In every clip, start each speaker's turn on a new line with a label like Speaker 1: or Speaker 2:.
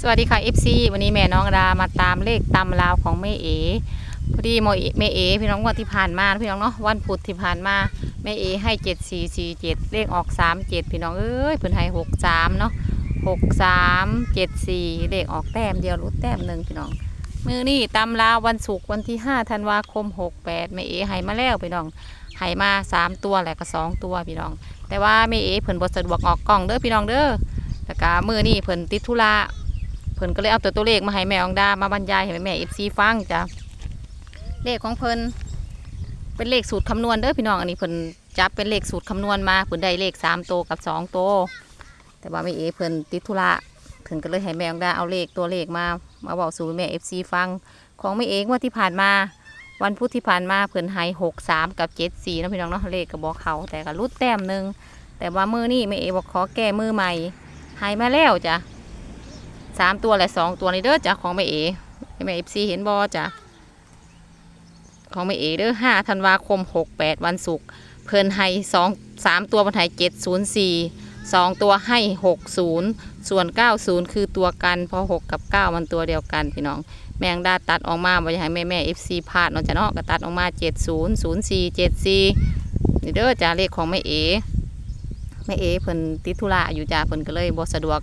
Speaker 1: สวัสดีค่ะ FC วันนี้แม่น้องดามาตามเลขตำราวของแม่เอพอดีโมเอแม่เอพี่น้องวันที่ผ่านมาพี่น้องเนาะวันพุธที่ผ่านมาแม่เอให้เจ็ดสี่สี่เจ็ดเลขออกสามเจ็ดพี่น้องเอ้ยเพิ่นให้หกสามเนาะหกสามเจ็ดสี่เลขออกแต้มเดียวรุดแต้มหนึ่งพี่น้องมือนี่ตำราววันศุกร์วันที่ห้าธันวาคมหกแปดแม่เอให้มาแล้วพี่น้องให้มาสามตัวแหละก็สองตัวพี่น้อง แต่ว่าแม่เอเพิ่นบ่สะดวกออกกล้องเด้อพี่น้องเด้อแล้วก็มือนี่เพิ่นติดธุระ เพิ่นก็เลยเอาตัวตัวเลขมาให้แม่องดามาบรรยายให้แม่เอฟซีฟังจ้ะเลขของเพิ่นเป็นเลขสูตรคำนวณเด้อพี่น้องอันนี้เพิ่นจับเป็นเลขสูตรคำนวณมาเพิ่นได้เลขสามโตกับสองโตแต่ว่าแม่เอเพิ่นติดธุระเพิ่นก็เลยให้แม่องดาเอาเลขตัวเลขมามาบอกสู่แม่เอฟซีฟังของแม่เองว่าที่ผ่านมาวันพุธที่ผ่านมาเพิ่นให้หกสามกับเจ็ดสี่นะพี่น้องเนาะเลขก็บอกเขาแต่ก็รุดแต้มหนึ่งแต่ว่ามือนี่แม่เอบอกขอแก้มือใหม่ให้มาแล้วจ้ะ สามตัวและสองตัวนี้เด้อจ้ะของแม่เอแม่เอฟซีเห็นบอจ้ะของแม่เอเด้อห้าธันวาคมหกแปดวันศุกร์เพิ่นให้สองสามตัวบนไทยเจ็ดศูนย์สี่สองตัวให้หกศูนย์ส่วนเก้าศูนย์คือตัวกันพราะหกกับเก้ามันตัวเดียวกันพี่น้อง แมงดาตัดออกมาบ่อยากให้แม่แม่เอฟซีพลาดเนาะจ้ะเนาะก็ตัดออกมาเจ็ดศูนย์ศูนย์สี่เจ็ดสี่นี่เด้อจ้ะเลขของแม่เอแม่เอเพิ่นติดธุระอยู่จ้ะเพิ่นก็เลยบ่สะดวก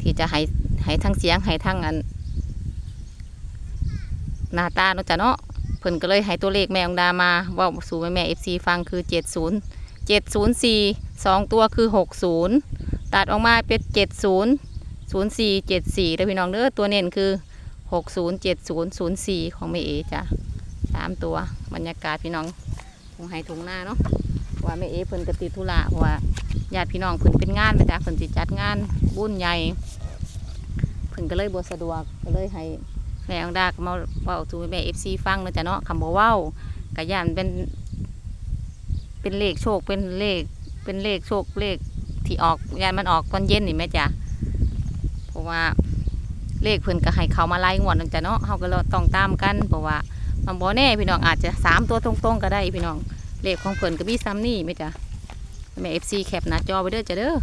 Speaker 1: ที่จะให้ ให้ทั้งเสียงให้ทั้งอันหน้าตาเนาะจ้ะเนาะเพิ่นก็เลยให้ตัวเลขแม่องดามาว่าสู่แม่แม่เอฟซีฟังคือเจ็ดศูนย์เจ็ดศูนย์สี่สองตัวคือหกศูนย์ตัดออกมาเป็นเจ็ดศูนย์ศูนย์สี่เจ็ดสี่เด้อพี่น้องเด้อตัวเน้นคือหกศูนย์เจ็ดศูนย์ศูนย์สี่ของแม่เอจ้ะสามตัวบรรยากาศพี่น้องทงไห้ทงหน้าเนาะว่าแม่เอเพิ่นกติดธุระว่าญาติพี่น้องเพิ่นเป็นงานไปจ้ะเพิ่นสิจัดงานบุญใหญ่ เพิ่นก็เลยบ่สะดวกก็เลยให้แม่อังดาก็มาเว้าสู่แม่เอฟซีฟังเนาะจ้ะเนาะคำบ่เว้าก็ย่านเป็น เป็นเลขโชคเป็นเลข เป็นเลขโชคเลขที่ออกย่านมันออกตอนเย็นนี่แม่จ้ะเพราะว่าเลขเพิ่นก็ให้เขามาไล่งวดนั่นจ้ะเนาะเฮาก็เลยต้องตามกันเพราะว่ามันบ่แน่พี่น้องอาจจะสามตัวตรงๆก็ได้พี่น้องเลขของเพิ่นก็มีซ้ำนี่แม่จ้ะแม่เอฟซีแคปหน้าจอไว้เด้อจ้ะเด้อ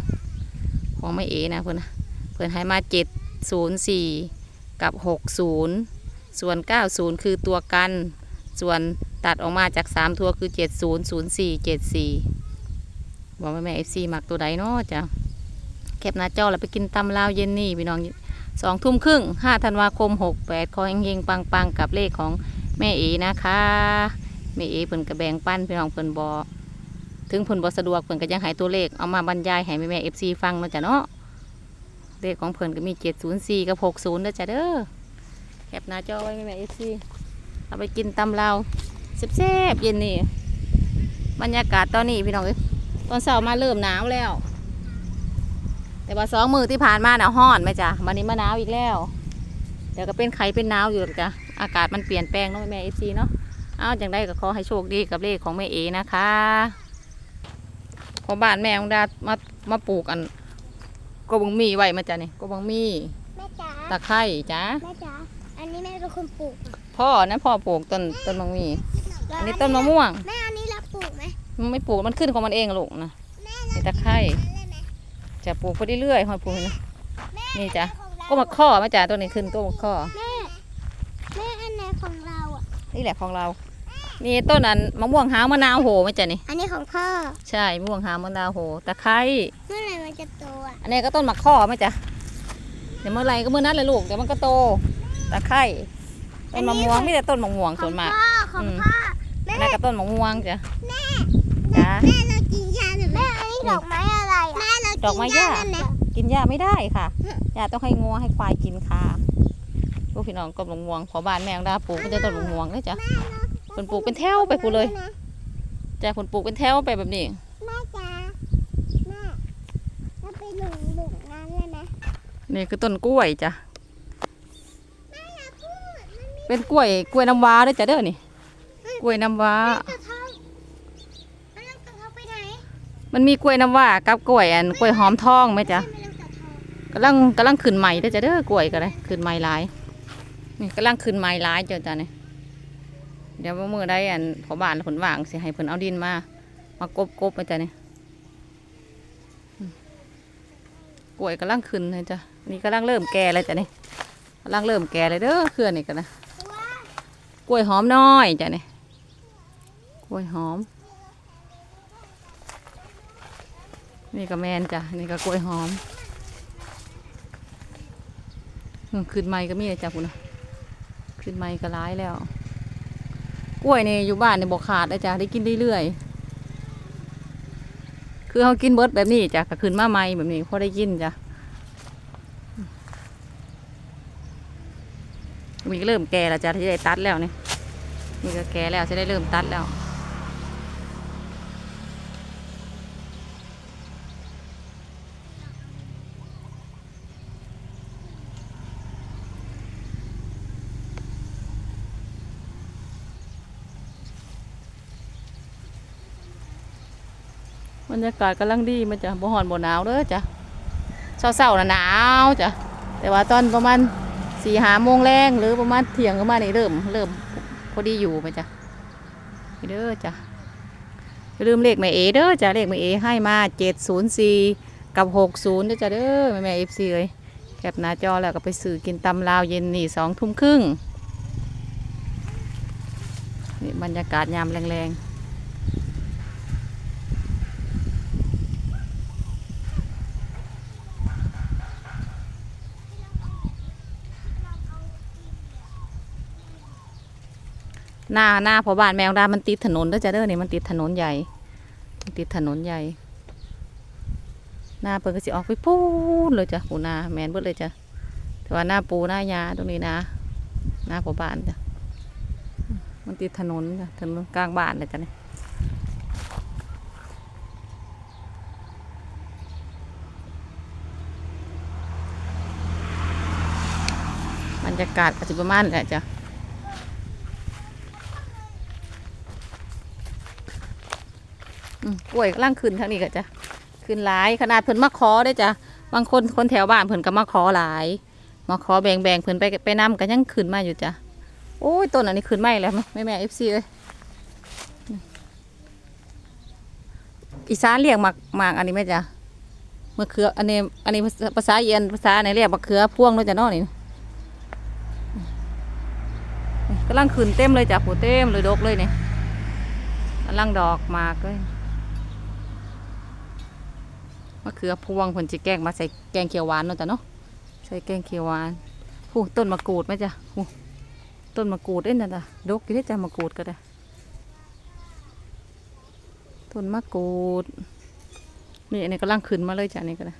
Speaker 1: ของแม่เอนะเพิ่นเพิ่นให้มาเจ็ด 04 กับ 60 ส่วน 90 คือตัวกัน ส่วนตัดออกมาจาก 3 ตัวคือ 70 04 74 บอกว่แม่ FC มักตัวใดเนาะจ้ะแคปหน้าจอแล้วไปกินตำลาวเย็นนี่พี่น้องสองทุ่มครึ่ง5ธันวาคม68คอเฮงๆปังๆ กับเลขของแม่เอนะคะแม่เอเพิ่นกระแบงปั้นพี่น้องเพิ่นบอถึงเพิ่นบอสะดวกเพิ่นก็ยังให้ตัวเลขเอามาบรรยายให้แม่แม่ FC ฟังเนาะจ้ะเนาะ เลขของเพิ่นก็มีเจ็ดศูนย์สี่กับหกศูนย์เด้อจ้ะเด้อแคปหน้าจอไว้แม่เอฟซีเอาไปกินตำลาแซ่บๆเย็นนี่บรรยากาศตอนนี้พี่น้องเอ้ยตอนเช้ามาเริ่มหนาวแล้ว แต่ว่าสองมือที่ผ่านมาหนาวฮ้อนไหมจ้ะวันนี้มาหนาวอีกแล้ว เดี๋ยวก็เป็นไข้เป็นหนาวอยู่จ้ะอากาศมันเปลี่ยนแปลงเนาะแม่เอฟซีเนาะเอาจังได้ก็ขอให้โชคดีกับเลขของแม่เอนะคะ ขอบ้านแม่ของดามามาปลูกอัน ก็บังมีไว้มาจ้ะนี่ก็บังมี
Speaker 2: แม่จ๋า
Speaker 1: ตะไคร้จ้ะ
Speaker 2: แม่จ๋าอันนี้แม่เป็นคนปลูก
Speaker 1: พ่อนะพ่อปลูกต้นต้นบังมี อันนี้ต้นมะม่วง
Speaker 2: แม่อันนี้เราปลูกไหม
Speaker 1: มันไม่ปลูกมันขึ้นของมันเองลูกนะ
Speaker 2: แม่
Speaker 1: นี่ตะไคร้
Speaker 2: ได้ไหม
Speaker 1: จะปลูกไปเรื่อยๆหอยปลูกนะ
Speaker 2: แม่
Speaker 1: นี่จ้ะ
Speaker 2: อั
Speaker 1: ก็มาข้อมาจ้ะตัวนี้ขึ้นก็มาข้อ
Speaker 2: แม่แม่อันไหนของเราอะ
Speaker 1: นี่แหละของเรา นี่ต้นนั้นมะม่วงหาวมะนาวโหมาจ้ะนี่
Speaker 2: อันนี้ของพ่อ
Speaker 1: ใช่มะม่วงหาวมะนาวโหตะไคร้
Speaker 2: เมื่อไหร่มันจะโตอะ
Speaker 1: อันนี้ก็ต้นมะข้อมาจ้ะเดี๋ยวเมื่อไหรก็เมื่อนั้นเลยลูกเดี๋ยวมันก็โตตะไคร้ต้นมะม่วงไม่แต่ต้นมะม่วง
Speaker 2: ข
Speaker 1: ส่
Speaker 2: อ
Speaker 1: ว
Speaker 2: ง
Speaker 1: นมาก
Speaker 2: พ่อของ
Speaker 1: อืม
Speaker 2: พ่อแม่
Speaker 1: อันนี้ก็ต้นมะม่วงจ้ะ
Speaker 2: แม่
Speaker 1: จ้ะ
Speaker 2: แม่เรากินยาหรือแม่อันนี้ดอกไม้อะไรอะแม่เรา
Speaker 1: ดอกไม้
Speaker 2: กิน
Speaker 1: หญ้า
Speaker 2: นั่นนะ
Speaker 1: กินหญ้าไม่ได้ค่ะหญ้าต้องให้งัวให้ควายกินค่ะลูกพี่น้องกบมะม่วงพอบ้านแมงดาปลูกมันจะต้นมะม่วงเลยจ้ะ เพิ่นปลูกเป็นแถวไปพูนเลยจ้ะคนปลูกเป็นแถวไปแบบนี้
Speaker 2: แม่จ๋าแม่เราไปหลุมหลุมนั้นเลยไหม
Speaker 1: นี่คือต้นกล้วยจ้ะ
Speaker 2: แม่อย่าพูดมันมี
Speaker 1: เป็นกล้วยกล้วยน้ำว้าด้วยจ้ะเด้อนี่กล้วยน้ำว้า
Speaker 2: กระทงมันลงกระทงไปไหน
Speaker 1: มันมีกล้วยน้ำว้ากับกล้วยอันกล้วยหอมทองไหมจ๊ะ
Speaker 2: ไม่ลงกระทง
Speaker 1: กำลังกำลังขึ้นใหม่ด้วยจ้ะเด้อกล้วยก็เลยขึ้นใหม่หลายนี่กำลังขึ้นใหม่หลายจ้ะจ้ะนี่เดี๋ยวมื่อได้อันพอบานผลว่างสิให้เพิ่นเอาดินมามากบกบไปจ้ะนี่อืมกล้วยกำลังขึ้นเลยจ้ะนี่กำลังเริ่มแก่แล้วจ้ะนี่ยกำลังเริ่มแก่เลยเด้อเครือนนี่กันนะกล้วยหอมน้อยจ้ะนี่ยกล้วยหอม นี่ก็แมนจ้ะนี่ก็กล้วยหอมอืมขึ้นไม้ก็มีเลยจ้ะคุณนะขึ้นไม้ก็ร้ายแล้ว ล้วยนี่อยู่บ้านนี่บอกขาดเลยจ้ะได้กินเรื่อยๆคือเขากินเบิร์ดแบบนี้จ้ะก็ขึ้นมาไม่แบบนี้พอได้กินจ้ะมีก็เริ่มแก่แล้วจ้ะที่ได้ตัดแล้วนี่มีก็แก่แล้วจะได้เริ่มตัดแล้ว รรยากาศกำลังดีมันจะบ่ฮ้อนบ่หนาวเด้อจ้ะเช้าๆนะหนาวจ้ะแต่ว่าตอนประมาณสี่หาโมงแรงหรือประมาณเที่ยงก็มานี่เริ่ม เริ่มพอดีอยู่ไหมจ้ะเด้อจ้ะอย่าลืมเลขแม่เอเด้อจ้ะเลขแม่เอให้มาเจ็ดศูนย์สี่กับหกศูนย์เด้อจ้ะเด้อแม่แม่เอฟซีเลยแคปหน้าจอแล้วก็ไปซื้อกินตำลาวเย็นนี่สองทุ่มครึ่งนี่บรรยากาศยามแรงๆ หน้าหน้าพอบ้านแมวดามันติดถนนด้อจ้ะเด้อนี่มันติดถนนใหญ่มันติดถนนใหญ่ หน้าเปิดก็สิออกไปพูนเลยจ้ะปูนาแมนเบิดเลยจ้ะแต่ว่าหน้าปูหน้ายาตรงนี้นะ หน้าพอบ้านจ้ะมันติดถนนจ้ะถนนกลางบ้านเลยจ้ะนี่บรรยากาศก็สิประมาณนี้แหละจ้ะ อืม กล้วยกำลังขึ้นทางนี้ก็จะขึ้นหลายขนาดเพิ่นมาขอได้จ้ะบางคนคนแถวบ้านเพิ่นก็มาขอหลาย มาขอแบ่งแบ่งเพิ่นไปไปนำก็ยังขึ้นมาอยู่จ้ะโอ้ยต้นอันนี้ขึ้นไม่แล้วแม่แม่เอฟซีเลยอีสานเรียกหมากหมากอันนี้ไหมจ้ะมะเขืออันนี้อันนี้ภาษาเย็นภาษาไหนเรียกมะเขือพ่วงด้วยจ้ะนาะนี่กำลังขึ้นเต็มเลยจ้ะผูเต็มเลยดกเลยนี่กำลังดอกหมากเลย มะเขือพวงผลจีแกงมาใส่แกงเขียวหวานเนาะจ้ะเนาะใส่แกงเขียวหวานผู้ต้นมะกรูดไหมจ้ะผู้ต้นมะกรูดเอ้ยน่ะจ้ะดกอยู่ได้จ้ะมะกรูดก็ได้ต้นมะกรูดนี่อันนี้ก็ล่างขึ้นมาเลยจ้ะนี่ก็ได้